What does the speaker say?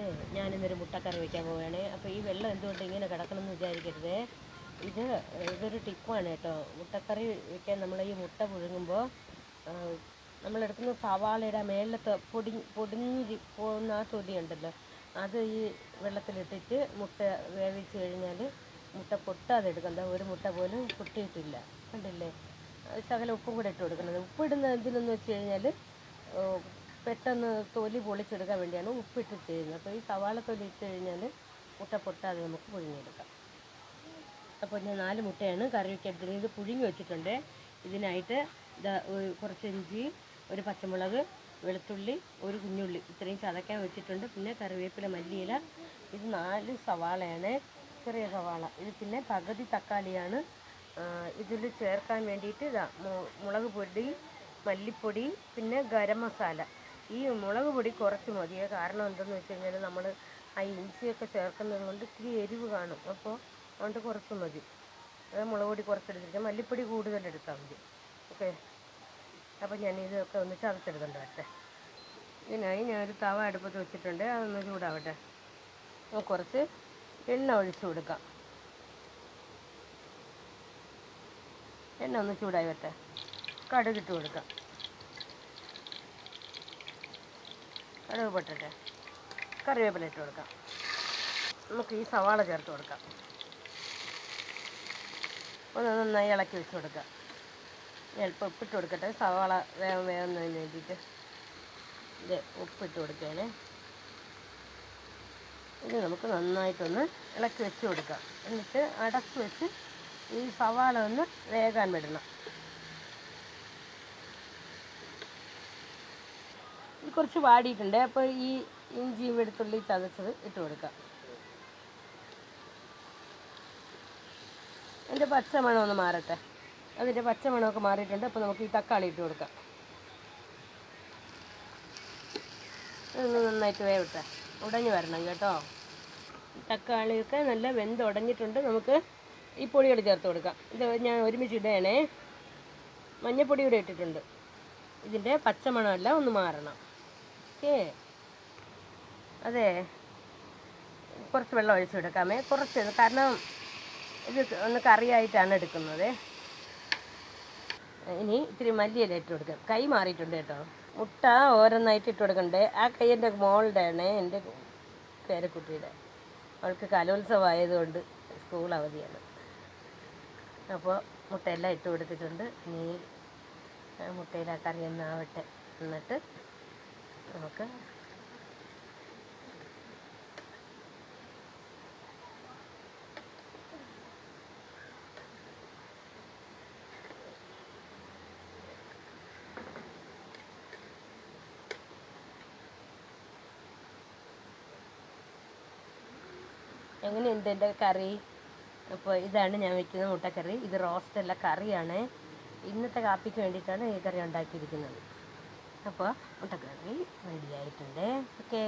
ഇത് ഞാനിന്നൊരു മുട്ടക്കറി വയ്ക്കാൻ പോവുകയാണ്. അപ്പോൾ ഈ വെള്ളം എന്തുകൊണ്ട് ഇങ്ങനെ കിടക്കണമെന്ന് വിചാരിക്കരുത്. ഇത് ഇതൊരു ടിപ്പാണ് കേട്ടോ. മുട്ടക്കറി വയ്ക്കാൻ നമ്മൾ ഈ മുട്ട പുഴുങ്ങുമ്പോൾ നമ്മളെടുക്കുന്ന സവാളയുടെ മേലത്തെ പൊടി പൊടിഞ്ഞ് പോകുന്ന ആ തൊലി ഉണ്ടല്ലോ അത് ഈ വെള്ളത്തിലിട്ടിട്ട് മുട്ട വേവിച്ച് കഴിഞ്ഞാൽ മുട്ട പൊട്ടാതെ എടുക്കണ്ട ഒരു മുട്ട പോലും പൊട്ടിയിട്ടില്ല. കണ്ടില്ലേ? ശകലം ഉപ്പും കൂടെ ഇട്ട് കൊടുക്കുന്നത് ഉപ്പ് ഇടുന്നത് എന്തിനെന്ന് വെച്ച് കഴിഞ്ഞാൽ പെട്ടെന്ന് തൊലി പൊളിച്ചെടുക്കാൻ വേണ്ടിയാണ് ഉപ്പിട്ട് ചെയ്യുന്നത് അപ്പോൾ ഈ സവാള തൊലി ഇട്ട് കഴിഞ്ഞാൽ മുട്ട പൊട്ടാതെ നമുക്ക് പുഴുങ്ങിയെടുക്കാം. അപ്പോൾ ഞാൻ നാല് മുട്ടയാണ് കറി വയ്ക്കാൻ ഇത് പുഴുങ്ങി വെച്ചിട്ടുണ്ട്. ഇതിനായിട്ട് കുറച്ച് ഇഞ്ചി ഒരു പച്ചമുളക് വെളുത്തുള്ളി ഒരു കുഞ്ഞുള്ളി. ഇത്രയും ചതക്കാൻ വെച്ചിട്ടുണ്ട്. പിന്നെ കറിവേപ്പില മല്ലിയില. ഇത് നാല് സവാളയാണ്. ചെറിയ സവാള. ഇത് പിന്നെ പകുതി തക്കാളിയാണ്. ഇതിൽ ചേർക്കാൻ വേണ്ടിയിട്ട് ഇതാ മുളക് പൊടി മല്ലിപ്പൊടി പിന്നെ ഗരം മസാല. ഈ മുളക് പൊടി കുറച്ച് മതിയേ? കാരണം എന്തെന്ന് വെച്ച് കഴിഞ്ഞാൽ നമ്മൾ ആ ഇഞ്ചിയൊക്കെ ചേർക്കുന്നത് കൊണ്ട് ഇത്തിരി എരിവ് കാണും. അപ്പോൾ അതുകൊണ്ട് കുറച്ച് മതി. മുളക് പൊടി കുറച്ചെടുത്തിട്ട് മല്ലിപ്പൊടി കൂടുതൽ എടുത്താൽ മതി. ഓക്കെ? അപ്പോൾ ഞാൻ ഇതൊക്കെ ഒന്ന് ചതച്ചെടുക്കണ്ട വരട്ടെ ഇതിനായി ഞാൻ ഒരു തവ അടുപ്പത്ത് വെച്ചിട്ടുണ്ട്. അതൊന്ന് ചൂടാവട്ടെ. കുറച്ച് എണ്ണ ഒഴിച്ചു കൊടുക്കാം. എണ്ണ ഒന്ന് ചൂടായി വരട്ടെ. കടുകിട്ട് കൊടുക്കാം. കടുക് പൊട്ടട്ടെ കറിവേപ്പില ഇട്ട് കൊടുക്കാം. നമുക്ക് ഈ സവാള ചേർത്ത് കൊടുക്കാം. ഒന്ന് നന്നായി ഇളക്കി വെച്ച് കൊടുക്കാം. ചിലപ്പോൾ ഉപ്പിട്ട് കൊടുക്കട്ടെ. സവാള വേഗം വേഗം വേണ്ടിയിട്ട് ഇത് ഉപ്പിട്ട് കൊടുക്കുകയാണ്. ഇത് നമുക്ക് നന്നായിട്ടൊന്ന് ഇളക്കി വെച്ച് കൊടുക്കാം. എന്നിട്ട് അടച്ച് വെച്ച് ഈ സവാള ഒന്ന് വേകാൻ വിടണം. കുറച്ച് വാടിയിട്ടുണ്ട്. അപ്പോൾ ഈ ഇഞ്ചിയും വെളുത്തുള്ളി ചതച്ചത് ഇട്ട് കൊടുക്കാം. എന്റെ പച്ചമണം ഒന്ന് മാറട്ടെ. അതിന്റെ പച്ചമണമൊക്കെ മാറിയിട്ടുണ്ട്. അപ്പോൾ നമുക്ക് ഈ തക്കാളി ഇട്ട് കൊടുക്കാം. ഇതൊന്ന് നന്നായിട്ട് വേവിട്ടെ. ഉടഞ്ഞു വരണം കേട്ടോ. തക്കാളിയൊക്കെ നല്ല വെന്ത് ഉടഞ്ഞിട്ടുണ്ട്. നമുക്ക് ഈ പൊടികൾ ചേർത്ത് കൊടുക്കാം. ഇത് ഞാൻ ഒരുമിച്ച് ഇടുകയാണേ. മഞ്ഞപ്പൊടി കൂടെ ഇട്ടിട്ടുണ്ട്. ഇതിന്റെ പച്ചമണമെല്ലാം ഒന്ന് മാറണം. ഓക്കേ അതെ കുറച്ച് വെള്ളം ഒഴിച്ച് കൊടുക്കാമേ. കുറച്ച് കാരണം ഇത് ഒന്ന് കറിയായിട്ടാണ് എടുക്കുന്നത്. ഇനി ഇത്തിരി മല്ലിയില ഇട്ട് കൊടുക്കാം. കൈ മാറിയിട്ടുണ്ട് കേട്ടോ. മുട്ട ഓരോന്നായിട്ട് ഇട്ട് കൊടുക്കണ്ടേ? ആ കൈ എന്റെ മോളുടെയാണ് എന്റെ പേരക്കുട്ടിയുടെ. അവൾക്ക് കലോത്സവം ആയതുകൊണ്ട് സ്കൂൾ അവധിയാണ്. അപ്പോൾ മുട്ടയെല്ലാം ഇട്ട് കൊടുത്തിട്ടുണ്ട്. ഇനി ആ മുട്ടയിൽ ആ കറി ഒന്ന് എന്നിട്ട് നമുക്ക് എങ്ങനെയുണ്ട് എന്റെ കറി? അപ്പോൾ ഇതാണ് ഞാൻ വെക്കുന്ന മുട്ടക്കറി. ഇത് റോസ്റ്റ് അല്ല കറിയാണ്. ഇന്നത്തെ കാപ്പിക്ക് വേണ്ടിയിട്ടാണ് ഈ കറി ഉണ്ടാക്കിയിരിക്കുന്നത്. അപ്പോൾ മുട്ടക്കറി റെഡി ആയിട്ടുണ്ട്. ഓക്കേ